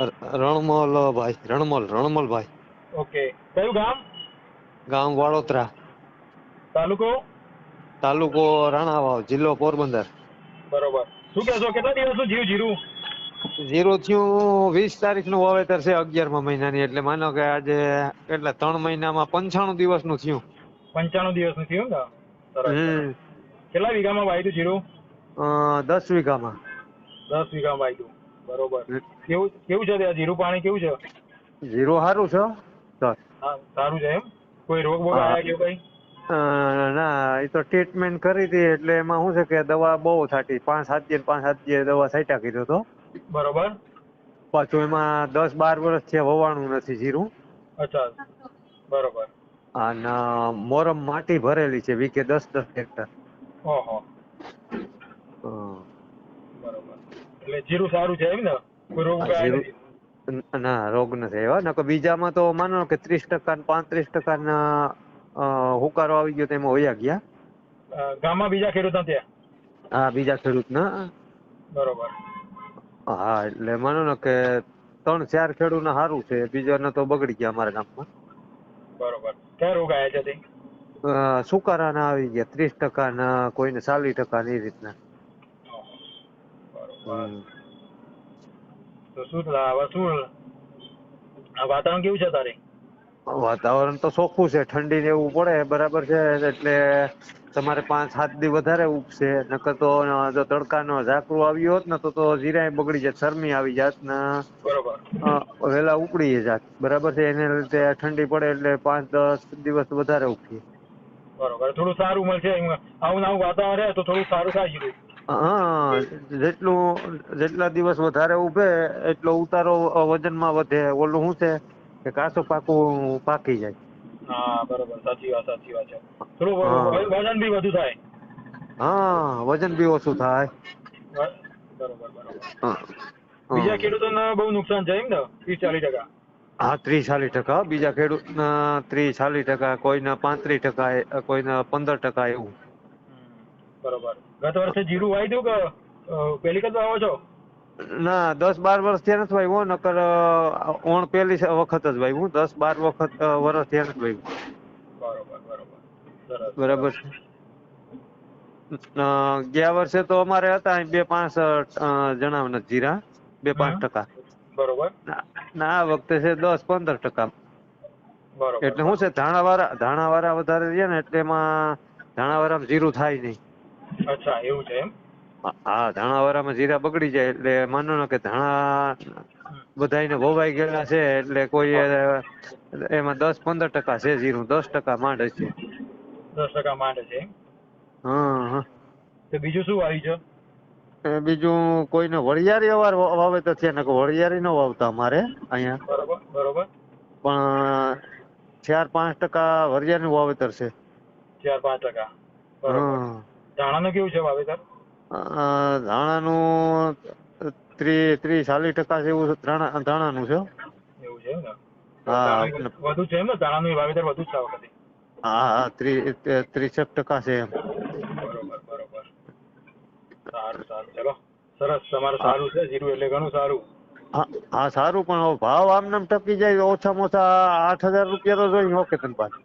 ર- રણમલભાઈ રણમલ ભાઈ. ઓકે. કયું ગામ? ગામ વાડોદરા. તાલુકો? તાલુકો રાણાવાવ જિલ્લો પોરબંદર. બરોબર. શું કહેશો કેટલા દિવસનું જીવ જીરું? જીરો થયું વીસ તારીખનું વાવેતર છે અગિયારમા મહિનાની એટલે માનો કે આજે કેટલા ત્રણ મહિનામાં પંચાણું દિવસનું થયું. પંચાણું દિવસનું થયું ને? કેટલા વીઘામાં વાવ્યું જીરું? દસ વીઘામાં. દસ વીઘામાં વાવ્યું બરોબર. કેવું કેવું છે ત્યાં? જીરું પાણી કેવું છે? જીરો સારું છે. સર. હા સારું છે એમ? કોઈ રોગ બોગ આવ્યા કે કઈ? ના એ તો ટ્રીટમેન્ટ કરી હતી એટલે એમાં શું છે કે દવા બહુ થતી પાંચ સાત દિવસ પાંચ સાત દિવસ દવા છાંટ્યા કીધો તો. બરોબર. પાછું એમાં દસ બાર વર્ષ છે વવાણું નથી જીરું. અચ્છા. બરોબર. અને મોરમ માટી ભરેલી છે વીકે દસ દસ હેક્ટર. ઓહો. બરોબર. એટલે જીરું સારું છે એમ ને? કોઈ રોગ. નથી ના રોગ નથી આવ્યો નકર બીજામાં તો માનો કે ત્રીસ ટકા ને પાંત્રીસ ટકા હુકારો આવી ગયો તેમાં હોયા ગયા. ગામમાં બીજા ખેડૂત ત્યાં હા બીજા ખેડૂત ના. બરોબર. હા એટલે માનો ને કે ત્રણ ચાર ખેડૂત સારું છે. બીજાને તો બગડી ગયા અમારા ગામમાં. બરોબર. ક્યાં રોગ આવ્યા છે તે? અ, સુકારાના આવી ગયા. ત્રીસ ટકા ના કોઈને ચાલીસ ટકા ને એ રીતના. તો શું હવે શું વાતાવરણ કેવું છે તારે? વાતાવરણ તો ચોખ્ખું છે ઠંડી ને એવું પડે બરાબર છે એટલે તમારે પાંચ સાત દી વધારે ઉપસે નકર તો જો તડકાનો ઝાકરું આવ્યું હોત ને તો તો જીરાય બગડી જાત શરમી આવી જાત ને વહેલા ઉપડી જાત બરાબર છે એને લીધે ઠંડી પડે એટલે પાંચ દસ દિવસ વધારે ઉગશે બરોબર થોડું સારું મળશે આવું આવું વાતાવરણ રહે તો થોડું સારું થાય હા જેટલું જેટલા દિવસ વધારે ઉભે એટલો ઉતારો વજનમાં વધે. ઓલું શું છે કે કાચું પાકું પાકી જાય. હા બરોબર. સાચી વાત સાચી વાત છે. થોડું વજન બી વધુ થાય. હા વજન બી ઓછું થાય. બરોબર બરોબર. હા. બીજા ખેડૂતોને બહુ નુકસાન છે એમ ને? ત્રીસ ચાલીસ ટકા. હા ત્રીસ ચાલીસ ટકા. બીજા ખેડૂતના ત્રીસ ચાલીસ ટકા કોઈના પાંત્રીસ ટકા કોઈના પંદર ટકા એવું. બરોબર. ગત વર્ષે જીરું વાવી દઉં કે પહેલી કદ વાવો છો? ના દસ બાર વર્ષ થયા નથી વાવ્યું નકર અ, ઓણ પેલી વખત જ વાવ્યું દસ બાર વખત અ, વર્ષ થયા નથી વાવ્યું બરોબર બરોબર. સરસ બરાબર છે. અ, ગયા વર્ષે તો અમારે હતા અહીં બે પાંચ અ, જણાવના જીરા બે પાંચ હમ. ટકા. બરોબર. ના ના, આ વખતે છે દસ પંદર ટકા. બરોબર એટલે શું છે ધાણાવાળા ધાણાવાળા વધારે રહ્યા ને એટલે એમાં ધાણાવાળામાં જીરું થાય નહીં. અચ્છા એવું છે એમ? હા ધાણાવાળામાં જીરા બગડી જાય એટલે માનો ને કે ધાણા બધાને વવાઈ ગયેલા છે એટલે કોઈ એમાં દસ પંદર ટકા છે જીરું દસ ટકા માંડ છે. દસ ટકા માંડ છે હા હા. તો બીજું શું વાવ્યું છે? બીજું કોઈને વરિયાળી અવાર વાવે વાવેતર છે ને વરિયાળી ન વાવતા અમારે અહીંયા. બરોબર બરોબર. પણ ચાર પાંચ ટકા વરિયાળીનું વાવેતર છે. ચાર પાંચ ટકા. બરોબર. ધાણાનું કેવું છે વાવેતર? ધાણાનું ત્રીસ ત્રીસ ચાલીસ ટકા જેવું ધાણા ધાણાનું છે. એવું છે ને હા, વધુ છે એમ ને ધાણાનું વાવેતર વધુ છે આ વખતે? હા હા ત્રીસ ત્રીસેક ટકા છે એમ. બરોબર બરોબર. સારું સારું. ચલો સરસ. તમારે સારું છે? જીરું એટલે ઘણું સારું. હા સારું પણ ભાવ આમ નામ ટકી જાય ઓછામાં ઓછા આઠ હજાર રૂપિયા તો જોઈ ઓકે તને પાસે